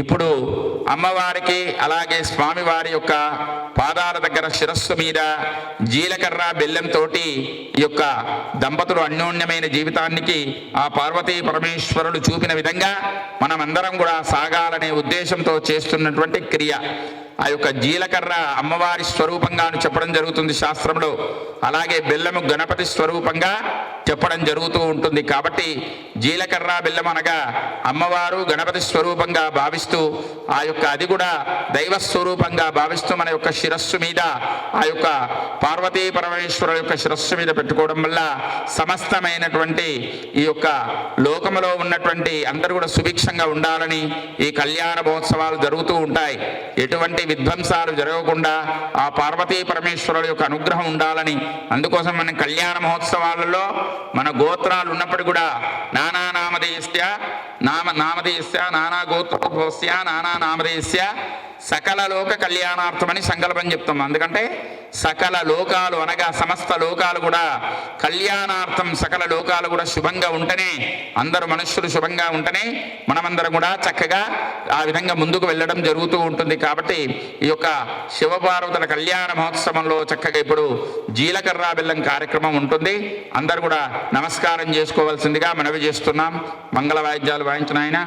ఇప్పుడు అమ్మవారికి అలాగే స్వామివారి యొక్క పాదాల దగ్గర శిరస్సు మీద జీలకర్ర బెల్లంతో ఈ యొక్క దంపతులు అన్యోన్యమైన జీవితానికి ఆ పార్వతీ పరమేశ్వరుడు చూపిన విధంగా మనమందరం కూడా సాగాలనే ఉద్దేశంతో చేస్తున్నటువంటి క్రియ. ఆ యొక్క జీలకర్ర అమ్మవారి స్వరూపంగాను చెప్పడం జరుగుతుంది శాస్త్రంలో. అలాగే బెల్లము గణపతి స్వరూపంగా చెప్పడం జరుగుతూ ఉంటుంది. కాబట్టి జీలకర్ర బెల్లం అనగా అమ్మవారు గణపతి స్వరూపంగా భావిస్తూ ఆ యొక్క అది కూడా దైవ స్వరూపంగా భావిస్తూ మన యొక్క శిరస్సు మీద ఆ యొక్క పార్వతీ పరమేశ్వరుల యొక్క శిరస్సు మీద పెట్టుకోవడం వల్ల సమస్తమైనటువంటి ఈ యొక్క లోకములో ఉన్నటువంటి అందరూ కూడా సుభిక్షంగా ఉండాలని ఈ కళ్యాణ మహోత్సవాలు జరుగుతూ ఉంటాయి. ఎటువంటి విధ్వంసాలు జరగకుండా ఆ పార్వతీ పరమేశ్వరుల యొక్క అనుగ్రహం ఉండాలని అందుకోసం మనం కళ్యాణ మహోత్సవాలలో మన గోత్రాలు ఉన్నప్పుడు కూడా నానా నామధేయస్య నామ నామధేయస్య నానా గోత్రోద్భవస్య నానా నామధేయస్య సకల లోక కళ్యాణార్థమని సంకల్పం చెప్తాం ఎందుకంటే సకల లోకాలు అనగా సమస్త లోకాలు కూడా కళ్యాణార్థం సకల లోకాలు కూడా శుభంగా ఉంటేనే అందరు మనుష్యులు శుభంగా ఉంటేనే మనమందరం కూడా చక్కగా ఆ విధంగా ముందుకు వెళ్ళడం జరుగుతూ ఉంటుంది. కాబట్టి ఈ యొక్క శివపార్వతుల కళ్యాణ మహోత్సవంలో చక్కగా ఇప్పుడు జీలకర్ర బెల్లం కార్యక్రమం ఉంటుంది. అందరు కూడా నమస్కారం చేసుకోవాల్సిందిగా మనవి చేస్తున్నాం. మంగళ వాయిద్యాలు వాయించిన ఆయన